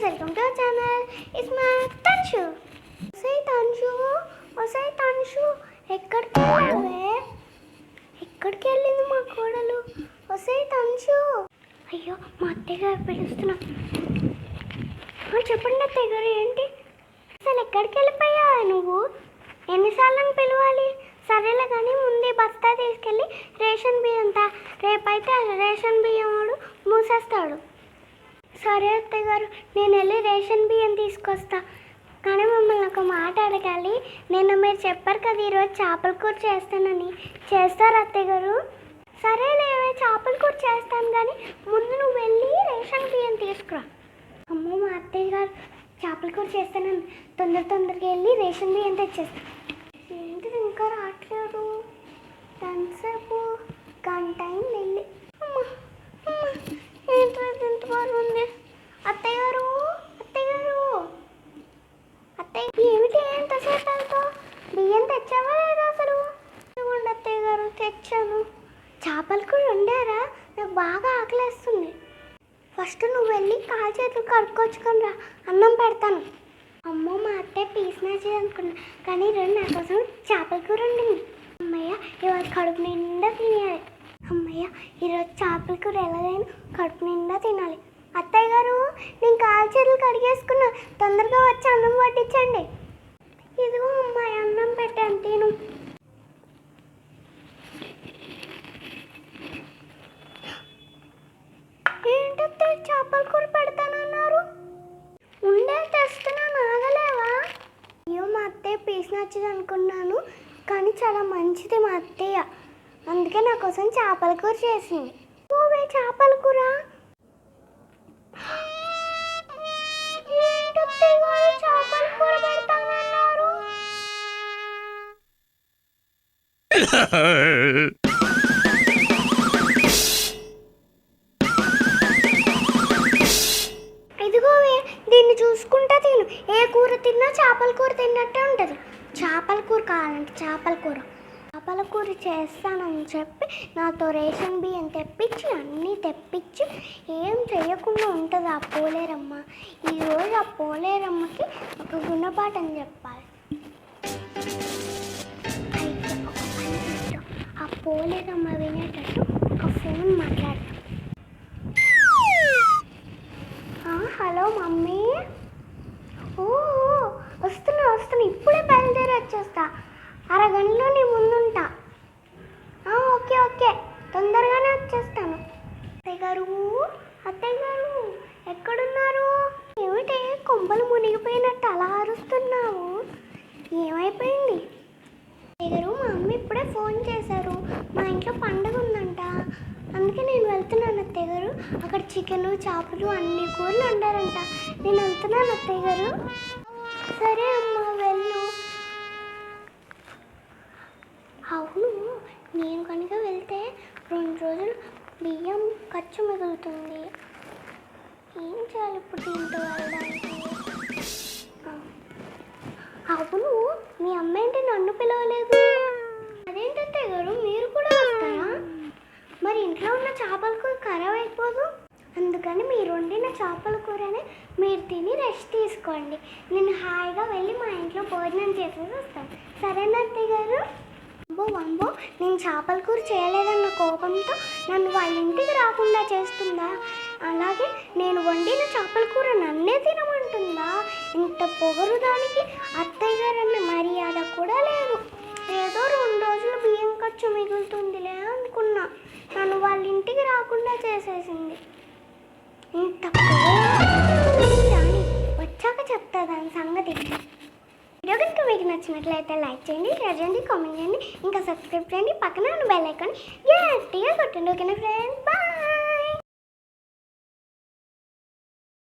Friends welcome to channel it's my Tanshu ఒసై తన్షు ఒసై తన్షు ఎక్కడికి వెళ్ళావే ఎక్కడికి వెళ్ళింది మా కోడలు ఒసై తన్షు అయ్యో మా అత్తగారు పిలుస్తున్నా చెప్పండి అత్తయ్య గారు ఏంటి అసలు ఎక్కడికి వెళ్ళిపోయావా నువ్వు ఎన్నిసార్లు పిలవాలి సరేలే కానీ ముందే బస్తా తీసుకెళ్ళి రేషన్ బియ్యం రేపైతే రేషన్ బియ్యం వాడు మూసేస్తాడు. సరే అత్తయ్య గారు నేను వెళ్ళి రేషన్ బియ్యం తీసుకొస్తా. కానీ మమ్మల్ని ఒక మాట అడగాలి. నిన్న మీరు చెప్పారు కదా ఈరోజు చేపల కూర చేస్తానని. చేస్తారు అత్తయ్య గారు? సరే లేవే చేపల కూర చేస్తాను కానీ ముందు నువ్వు వెళ్ళి రేషన్ బియ్యం తీసుకురా. అమ్మో మా అత్తయ్య గారు చేపల కూర చేస్తానని తొందర తొందరగా వెళ్ళి రేషన్ బియ్యం తెచ్చేస్తా. ఏంటిది ఇంకా రావట్లేదు? ఎంతసేపు? గంట అయింది వెళ్ళి. అమ్మా. ఫోన్ ఉంది. అత్తయ్య గారు అత్తయ్య గారు అత్తయ్య ఏమిటి ఎంతసేపు వెళ్తావు బియ్యం తెచ్చావా లేదా అసలు? ఇదిగోండి అత్తయ్య గారు తెచ్చాను. చేపలు కూడా వండారా? నాకు బాగా ఆకలేస్తుంది. ఫస్ట్ నువ్వు వెళ్ళి కాలు చేతులు కడుక్కొచ్చుకొని రా. అన్నం పెడతాను. అమ్మో మా అత్తయ్య పీస్ నచ్చేది అనుకున్నా. కానీ రెండు నా కోసం చేపల కూర వండింది. అమ్మయ్య ఇవాళ కడుపు నిండా తినేయాలి. ఈరోజు చేపల కూర ఎలాగైనా కడుపు నిండా తినాలి. అత్తయ్య గారు నేను కాలు చేతులు కడిగేసుకున్నా. తొందరగా వచ్చి అన్నం పట్టించండి ఇదిగో అమ్మాయి అన్నం పెట్టాను తిను. చేపల కూర పెడతానన్నారు? ఉండే తెస్తున్నాను ఆగలేవా అయ్యో మా అత్తయ్య పీస్ నచ్చదు అనుకున్నాను కానీ చాలా మంచిది మా అత్తయ్య. అందుకే నా కోసం చేపల కూర చేసింది. నువ్వే చేపల కూర. చేపల కూర పెడతానన్నారు. ఇదిగోవే దీన్ని చూసుకుంటా తిను. ఏ కూర తిన్నా చేపల కూర తిన్నట్టే ఉంటుంది. చేపల కూర కావాలంటే చేపల కూర. చేపల కూర చేస్తానని చెప్పి నాతో రేషన్ బియ్యం తెప్పించి అన్నీ తెప్పించి ఏం చేయకుండా ఉంటుంది ఆ పోలేరమ్మ. ఈరోజు ఆ పోలేరమ్మకి ఒక గుణపాఠం చెప్పాలి. ఆ పోలేరమ్మ వినేటట్టు అత్తయ్య గారు ఎక్కడున్నారు? ఏమిటే కొంపలు మునిగిపోయినట్టు అలా అరుస్తున్నావు? ఏమైపోయింది? అత్తయ్య గారు మా అమ్మ ఇప్పుడే ఫోన్ చేశారు. మా ఇంట్లో పండగ ఉందంట. అందుకే నేను వెళ్తున్నాను అత్తయ్య గారు అక్కడ చికెన్ చేపలు అన్ని కూరలు వండారంట. నేను వెళ్తున్నాను అత్తయ్య గారు సరే అమ్మ వెళ్ళు. అవును నేను కనుక వెళ్తే రెండు రోజులు బియ్యం ఖర్చు మిగులుతుంది. ఏం చేయాలి ఇప్పుడు దీంతో వెళ్ళడానికి అవును మీ అమ్మ ఏంటి నన్ను పిలవలేదు. అదేంటంటే గారు మీరు కూడా వస్తారా? మరి ఇంట్లో ఉన్న చేపల కూర ఖరాబ్ అయిపోదు? అందుకని మీరు వండిన చేపల కూరనే మీరు తిని రెస్ట్ తీసుకోండి. నేను హాయిగా వెళ్ళి మా ఇంట్లో భోజనం చేసేసి వస్తాను. సరేనా అత్తయ్య గారు? అంబో వంబో నేను చేపల కూర చేయలేదన్న కోపంతో నన్ను వాళ్ళ ఇంటికి రాకుండా చేస్తుందా? అలాగే నేను వండిన చేపల కూర నన్నే తినమంటుందా? ఇంత పొగరు దానికి అత్తయ్య గారన్న అన్న మర్యాద నచ్చినట్లయితే లైక్ చేయండి షేర్ చేయండి కామెంట్ చేయండి. ఇంకా సబ్స్క్రైబ్ చేయండి. పక్కన బెల్ ఐకాన్ గట్టిగా కొట్టండి. ఓకేనా ఫ్రెండ్స్ బాయ్